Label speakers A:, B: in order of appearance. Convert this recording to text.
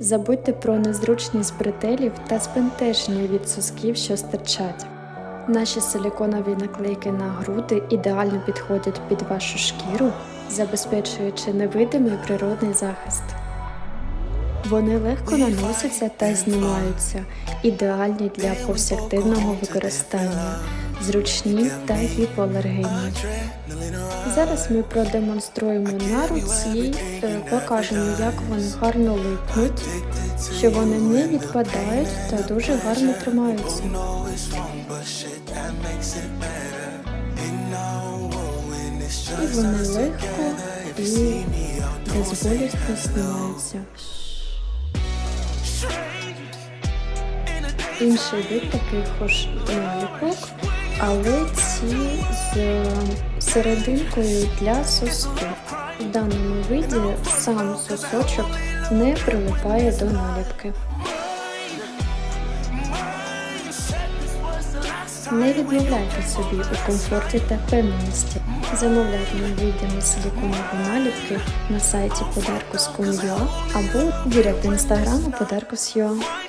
A: Забудьте про незручність бретелів та збентеження від сосків, що стирчать. Наші силіконові наклейки на груди ідеально підходять під вашу шкіру, забезпечуючи невидимий природний захист. Вони легко наносяться та знімаються, ідеальні для повсякденного використання, зручні та гіпоалергенні. Зараз ми продемонструємо на руці, е, покажемо, як вони гарно липнуть, що вони не відпадають та дуже гарно тримаються. І вони легко і безболісно знімаються. Інший вид таких ж наліпок, але ці з серединкою для соску. В даному виді сам сосочок не прилипає до наліпки. Не відмовляйте собі у комфорті та впевненості. Замовляйте невидимі силіконові наліпки на сайті подарку.com.ua або директ інстаграму подарку.ua.